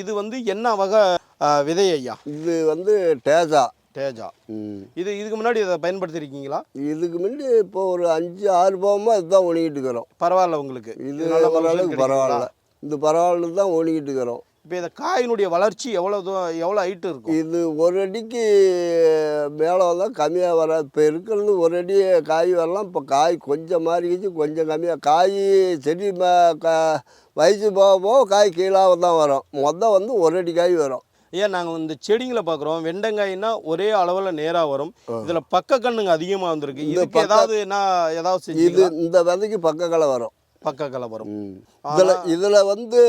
இது வந்து என்ன வகை விதை ஐயா இது வந்து டேஜா. தேஜா. இது இதுக்கு முன்னாடி இதை பயன்படுத்திருக்கீங்களா? இதுக்கு முன்னாடி இப்போ ஒரு அஞ்சு ஆறு போகமாக இதுதான் ஒணிக்கிட்டு இருக்கிறோம். பரவாயில்ல உங்களுக்கு. இது ஓரளவுக்கு? பரவாயில்ல. இது பரவாயில்ல தான் ஓடிக்கிட்டு இருக்கிறோம். இப்போ இந்த காயினுடைய வளர்ச்சி எவ்வளோ எவ்வளோ ஹைட்டு இருக்கும்? இது ஒரு அடிக்கு மேலே தான் கம்மியாக வர இப்போ இருக்கிறது ஒரு அடி காய் வரலாம். இப்போ காய் கொஞ்சம் மாறிக்கிச்சு கொஞ்சம் கம்மியாக காய் செடி வயசு போக போக காய் கீழாக தான் வரும். மொத்தம் வந்து ஒரு அடி காய் வரும். ஏன் நாங்கள் இந்த செடிங்களை பார்க்குறோம். வெண்டங்காய்னா ஒரே அளவில் நேராக வரும். இதில் பக்க கண்ணுங்க அதிகமாக வந்திருக்கு இதுக்கு ஏதாவது நான் ஏதாவது இது இந்த விதைக்கு பக்கங்களை வரும். பக்க கலை வரும் இதில் இதில் வந்து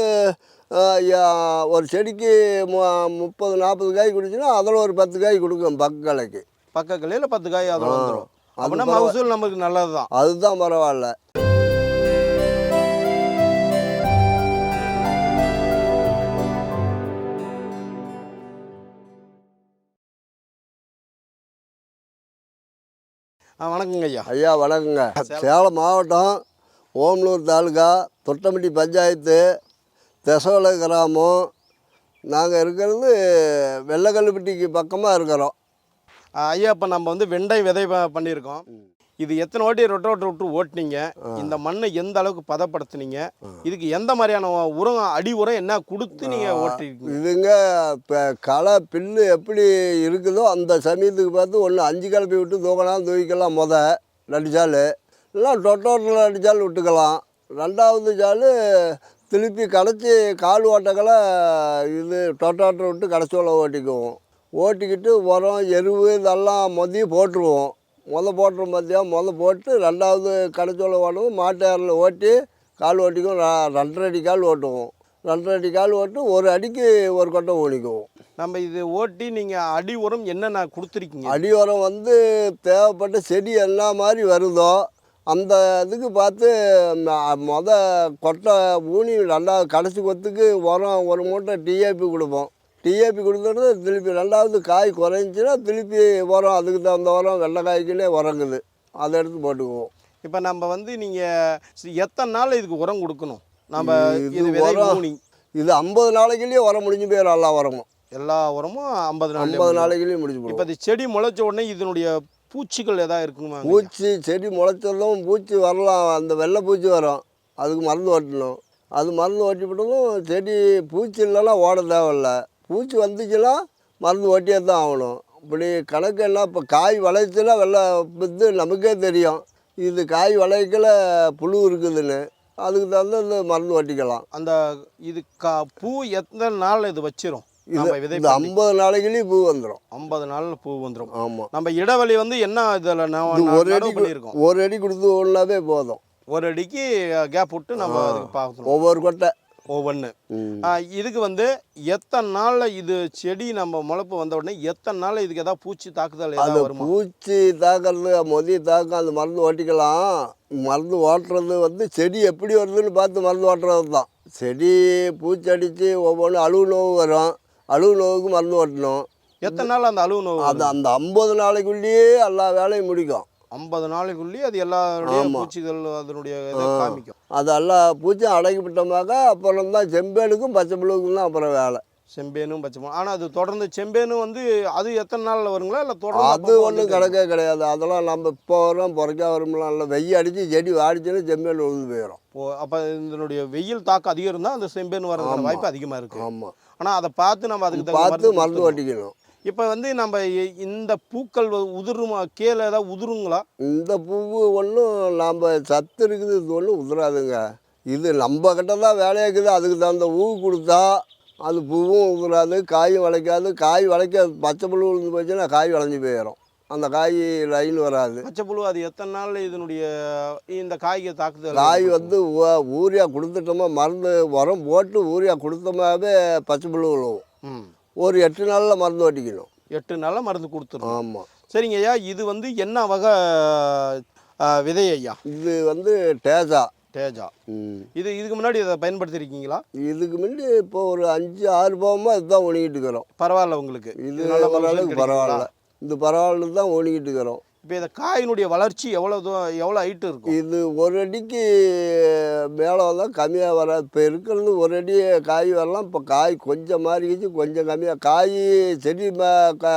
ஒரு செடிக்கு மு- முப்பது நாற்பது காய் குடிச்சுன்னா அதில் ஒரு பத்து காய் கொடுக்கும் பக்கலைக்கு பக்க கலையில் பத்து காய் அதில் வந்துடும் அப்படின்னா மகசூல் நமக்கு நல்லது தான் அதுதான் பரவாயில்ல. வணக்கங்க ஐயா. ஐயா வணக்கங்க. சேலம் மாவட்டம் ஓமலூர் தாலுகா தொட்டம்பட்டி பஞ்சாயத்து தெசோலை கிராமம். நாங்கள் இருக்கிறது வெள்ளக்கல்லுப்பட்டிக்கு பக்கமாக இருக்கிறோம். ஐயா இப்போ நம்ம வந்து வெண்டை விதை பண்ணியிருக்கோம். இது எத்தனை வாட்டி ரொட்டோட்டர் விட்டு ஓட்டுனீங்க? இந்த மண்ணை எந்த அளவுக்கு பதப்படுத்துனீங்க? இதுக்கு எந்த மாதிரியான உரம் அடி உரம் என்ன கொடுத்து நீங்கள் ஓட்டிருக்கீங்க? இதுங்க இப்போ களை பில்லு எப்படி இருக்குதோ அந்த சமயத்துக்கு பார்த்து ஒன்று அஞ்சு கிளப்பி விட்டு தூக்கலாம் தூக்கிக்கலாம் முத ரெண்டு சால். இல்லை டொட்டோட்டில் ரெண்டு சால் விட்டுக்கலாம். ரெண்டாவது சால் திருப்பி கடைச்சி கால் ஓட்டங்களை இது டொட்டோட்டர் விட்டு கடைச்சோல ஓட்டிக்குவோம். ஓட்டிக்கிட்டு உரம் எருவு இதெல்லாம் மொதல் போட்டுருவோம். முத போட்டுரும் பார்த்தியா முத போட்டு ரெண்டாவது கடைச்சோல ஓட்டுவோம் மாட்டேரில் ஓட்டி கால் ஓட்டிக்குவோம். ரெ- ரெண்டரை அடி கால் ஓட்டுவோம். ரெண்டரை அடி கால் ஓட்டு ஒரு அடிக்கு ஒரு கொட்டை ஓடிக்குவோம். நம்ம இது ஓட்டி நீங்கள் அடி உரம் என்னென்ன கொடுத்துருக்கீங்க? அடி உரம் வந்து தேவைப்பட்ட செடி என்ன மாதிரி வருதோ அந்த இதுக்கு பார்த்து ம- மொத கொட்டை ஊனி ரெண்டாவது கடைசி கொத்துக்கு உரம் ஒரு மூட்டை டிஏபி கொடுப்போம். டிஏபி கொடுத்துட்டு திருப்பி ரெண்டாவது காய் குறைஞ்சின்னா திருப்பி உரம் அதுக்கு தகுந்த உரம் வெள்ளைக்காய்க்குள்ளே உரங்குது அதை எடுத்து போட்டுக்குவோம். இப்போ நம்ம வந்து நீங்கள் எத்தனை நாள் இதுக்கு உரம் கொடுக்கணும்? நம்ம இது உரம் இது ஐம்பது நாளைக்குள்ளேயே உரம் முடிஞ்சு போயிடும் எல்லா உரமும். எல்லா உரமும் ஐம்பது நாள் ஐம்பது நாளைக்குள்ளேயே முடிஞ்சு இப்போ போயிடும் இது செடி முளைச்ச உடனே இதனுடைய பூச்சிகள் எதாவது இருக்குமா? பூச்சி செடி முளைச்சதும் பூச்சி வரலாம். அந்த வெள்ளை பூச்சி வரும். அதுக்கு மருந்து ஓட்டணும். அது மருந்து ஓட்டி விட்டதும் செடி பூச்சி இல்லைன்னா ஓட தேவையில்ல. பூச்சி வந்துச்சுன்னா மருந்து ஓட்டியே தான் ஆகணும். இப்படி கணக்கு என்ன இப்போ காய் விளைச்சுன்னா வெள்ளை இது நமக்கே தெரியும். இது காய் விளைக்கல புழு இருக்குதுன்னு. அதுக்கு தகுந்த இந்த மருந்து ஓட்டிக்கலாம். அந்த இது கா பூ எத்தனை நாள் இது வச்சிரும்? இந்த ஐம்பது நாளைக்குள்ளேயும் பூ வந்துடும் ஐம்பது நாள்ல பூ வந்துடும் ஆமாம் நம்ம இடைவெளி வந்து என்ன இதில் இது ஒரு அடி பண்ணியிருக்கோம்? ஒரு அடி கொடுத்து ஒன்றாவே போதும். ஒரு அடிக்கு கேப் விட்டு நம்ம அதுக்கு பார்க்கணும் ஒவ்வொரு கொட்டை. ஒவ்வொன்று. இதுக்கு வந்து எத்தனை நாளில் இது செடி நம்ம முளைப்பு வந்த உடனே எத்தனை நாளில் இதுக்கு ஏதாவது பூச்சி தாக்குதல் வருமா? பூச்சி தாக்குறது மொதல் தாக்கம் அந்த மருந்து ஓட்டிக்கலாம். மருந்து ஓட்டுறது வந்து செடி எப்படி வருதுன்னு பார்த்து மருந்து ஓட்டுறது தான் செடி பூச்சி அடித்து ஒவ்வொன்றும் அழுவு நோவு வரும். அழுவு நோவுக்கு மருந்து ஓட்டணும். எத்தனை நாள் அந்த அழுவு நோவு அது அந்த ஐம்பது நாளைக்குள்ளேயே எல்லா வேலையும் முடிக்கும். ஐம்பது நாளைக்குள்ளேயே அது எல்லாருடைய ஆமா. பூச்சிகள் அதனுடைய காமிக்கும் அது எல்லா பூச்சியும் அடக்கிவிட்டோமாக்க அப்புறம் தான் செம்பேனுக்கும் பச்சை புழுவுக்கும் தான் அப்புறம் வேலை. செம்பேனும் பச்சை மிளகா. ஆனா அது தொடர்ந்து செம்பேனும் வந்து அது எத்தனை நாள்ல வருங்களா? இல்ல தொடர்ந்து அது ஒன்றும் கணக்கே கிடையாது. அதெல்லாம் நம்ம இப்போ வரோம் பொறைக்கா வரும்லாம் இல்லை வெய்ய அடித்து செடி வாடிச்சுன்னா செம்பேன் விழுந்து போயிடும் ஓ அப்ப இதனுடைய வெயில் தாக்கம் அதிகம் இருந்தா அந்த செம்பேன் வரதுக்கான ஆமா. வாய்ப்பு அதிகமா இருக்கு. ஆமாம் ஆனா அதை பார்த்து நம்ம அதுக்கு பார்த்து மருந்து. ஓட்டிக்கணும். இப்ப வந்து நம்ம இந்த பூக்கள் உதிருமா கீழே ஏதாவது உதிருங்களா? இந்த பூவு ஒன்றும் நாம் சத்து இருக்குது இது ஒன்றும் உதிராதுங்க. இது நம்ம கிட்ட தான் வேலையாக்குது அதுக்கு தகுந்த ஊ கொடுத்தா அது பூவும் உதிராது காயும் விளைக்காது. காய் விளைக்க பச்சை புழு விழுந்து போச்சுன்னா காய் விளைஞ்சி போயிடும். அந்த காய் லைன் வராது. பச்சை புழு அது எத்தனை நாள்ல இதனுடைய இந்த காய்க்கு தாக்குதல்? காய்? வந்து ஊரியா கொடுத்துட்டோமா மருந்து உரம் போட்டு ஊரியா கொடுத்தோமாவே பச்சை புழு விழுவும் ம். ஒரு எட்டு நாளில் மருந்து ஓட்டிக்கணும். எட்டு நாள்ல மருந்து கொடுத்துரும் ஆமாம் சரிங்க ஐயா இது வந்து என்ன வகை விதை ஐயா? இது வந்து டேஜா தேஜா இது இதுக்கு முன்னாடி இதை பயன்படுத்திருக்கீங்களா? இதுக்கு முன்னாடி இப்போ ஒரு அஞ்சு ஆறு போகமாக இதுதான் ஒணிக்கிட்டு இருக்கிறோம் பரவாயில்ல உங்களுக்கு. இது நல்ல ஓரளவுக்கு? பரவாயில்ல. இது பரவாயில்ல தான் ஓடிக்கிட்டு இருக்கிறோம் இப்போ இந்த காயினுடைய வளர்ச்சி எவ்வளோ தூரம் எவ்வளோ ஹைட்டு இருக்கும்? இது ஒரு அடிக்கு மேலே தான் கம்மியாக வராது. இப்போ இருக்கிறது ஒரு அடி காய் வரலாம். இப்போ காய் கொஞ்சம் மாறிக்கிச்சு கொஞ்சம் கம்மியாக காய் செடி ம க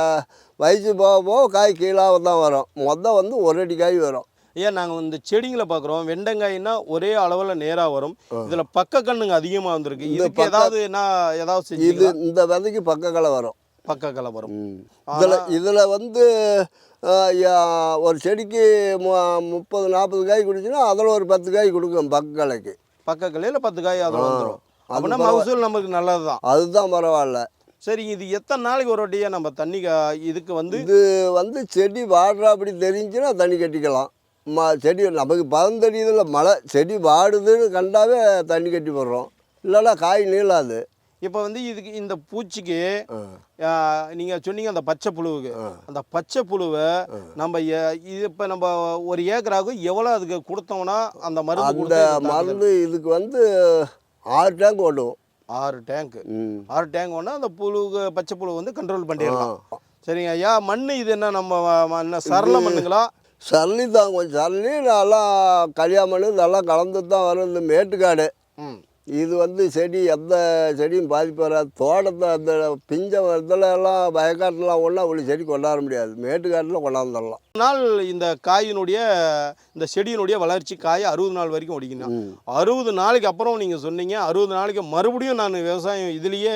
வயசு போக போக காய் கீழாக தான் வரும். மொதல் வந்து ஒரு அடி காய் வரும். ஏன் நாங்கள் இந்த செடிங்களை பார்க்குறோம் வெண்டங்காய்னா ஒரே அளவில் நேராக வரும். இதில் பக்க கண்ணுங்க அதிகமாக வந்திருக்கு. இதுக்கு பக்க- ஏதாவது என்ன ஏதாவது இது செஞ்சீங்களா இந்த விதைக்கு பக்கங்களை வரும். பக்க கலை வரும். இதில் இதில் வந்து ஒரு செடிக்கு முப்பது நாற்பது காய் குடிச்சுன்னா அதில் ஒரு பத்து காய் கொடுக்கும் பக்கலைக்கு பக்க கலையில் பத்து காய் அதில் வந்துடும் அப்படின்னா மகசூல் நமக்கு நல்லது தான் அதுதான் பரவாயில்ல. சரி இது எத்தனை நாளைக்கு ஒரு வாட்டியா நம்ம தண்ணி கா- இதுக்கு வந்து இது வந்து செடி வாடுறாப்படி தெரிஞ்சுன்னா தண்ணி கட்டிக்கலாம். ம செடி நமக்கு பதம் தெரியுதுல்ல மழை செடி வாடுதுன்னு கண்டாவே தண்ணி கட்டி போடுறோம். இல்லைன்னா காய் நீளாது. இப்போ வந்து இதுக்கு இந்த பூச்சிக்கு. நீங்கள் சொன்னீங்க அந்த பச்சை புழுவுக்கு. அந்த பச்சை புழுவை நம்ம இது இப்போ நம்ம ஒரு ஏக்கராவுக்கு எவ்வளோ அதுக்கு கொடுத்தோம்னா அந்த மருந்து அந்த? மருந்து இதுக்கு வந்து ஆறு டேங்க் ஓடுவோம் ஆறு டேங்க் ஆறு டேங்க் ஒன்றா அந்த புழுக்கு பச்சை புழு வந்து கண்ட்ரோல் பண்ணிடலாம். சரிங்க ஐயா? மண் இது என்ன நம்ம சரள மண்ணுங்களா? சல்லி தான் கொஞ்சம் சல்லி நல்லா கல்யாண மண் நல்லா கலந்து தான் வரும் இந்த மேட்டுக்காடு இது வந்து செடி எந்த செடியும் பாதிப்பு வராது. தோட்டத்தை அந்த பிஞ்ச இடத்துல எல்லாம் வயக்காட்டுலாம் ஒன்றா உள்ள செடி கொண்டாட முடியாது. மேட்டுக்காட்டில் கொண்டாந்துடலாம் நாள் இந்த காயினுடைய இந்த செடியினுடைய வளர்ச்சி காய் அறுபது நாள் வரைக்கும் ஒடிக்கணும். அறுபது நாளைக்கு அப்புறம் நீங்கள் சொன்னீங்க அறுபது நாளைக்கு மறுபடியும் நான் விவசாயம் இதுலேயே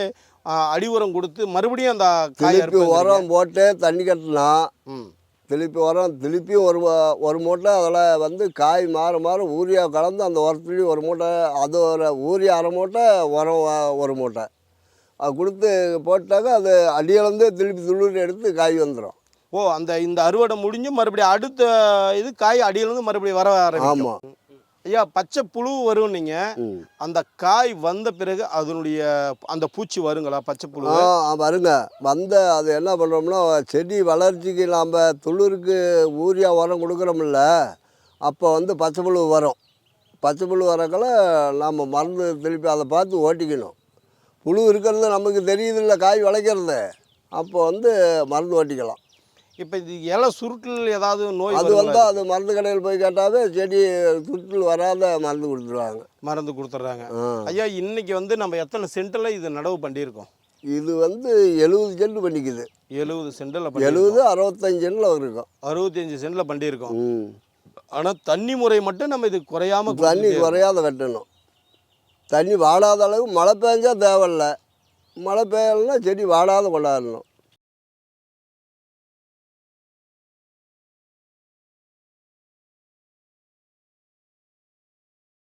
அடி உரம் கொடுத்து மறுபடியும் அந்த காய் உரம் போட்டு தண்ணி கட்டினா ம். திருப்பி உரம் திருப்பியும் ஒரு ஒரு மூட்டை அதில் வந்து காய் மாற மாற ஊரியா கலந்து அந்த உரத்துலேயும் ஒரு மூட்டை அது ஒரு ஊரியா அரை மூட்டை உரம் ஒரு மூட்டை. அது கொடுத்து போட்டாக்க அது அடியிலேருந்து திருப்பி துளிர் எடுத்து காய் வந்துடும் ஓ அந்த இந்த அறுவடை முடிஞ்சு மறுபடியும் அடுத்த இது காய் அடியிலேருந்து மறுபடியும் வர ஆமாம் ஐயா பச்சை புழு வரும் நீங்கள் அந்த காய் வந்த பிறகு அதனுடைய அந்த பூச்சி வருங்களா பச்சை புழு? ஆ வருங்க. வந்த அது என்ன பண்ணுறோம்னா செடி வளர்ச்சிக்கு நாம் துளிருக்கு ஊரியா உரம் கொடுக்குறோம்ல அப்போ வந்து பச்சை புழு வரும். பச்சை புழு வரக்கல நாம் மருந்து திருப்பி அதை பார்த்து ஓட்டிக்கணும். புழு இருக்கிறது நமக்கு தெரியுதில்ல காய் விளைக்கிறது. அப்போ வந்து மருந்து ஓட்டிக்கலாம். இப்போ இது இலை சுருட்டில் ஏதாவது நோய் அது? வந்தால் அது மருந்து கடையில் போய் கேட்டாவே செடி சுற்றில் வராத மருந்து கொடுத்துருவாங்க. மருந்து கொடுத்துட்றாங்க. ஐயா இன்னைக்கு வந்து நம்ம எத்தனை சென்டில் இது நடவு பண்ணியிருக்கோம்? இது வந்து எழுபது சென்ட் பண்ணிக்குது. எழுபது சென்டில் எழுபது அறுபத்தஞ்சு சென்டில் இருக்கும் அறுபத்தஞ்சு சென்டில் பண்ணியிருக்கோம். ஆனால் தண்ணி முறை மட்டும் நம்ம இது குறையாம தண்ணி குறையாத கட்டணும் தண்ணி வாடாத அளவு மழை பெஞ்சா தேவையில்ல. மழை பெய்யலைன்னா செடி வாடாத கொண்டாடணும்.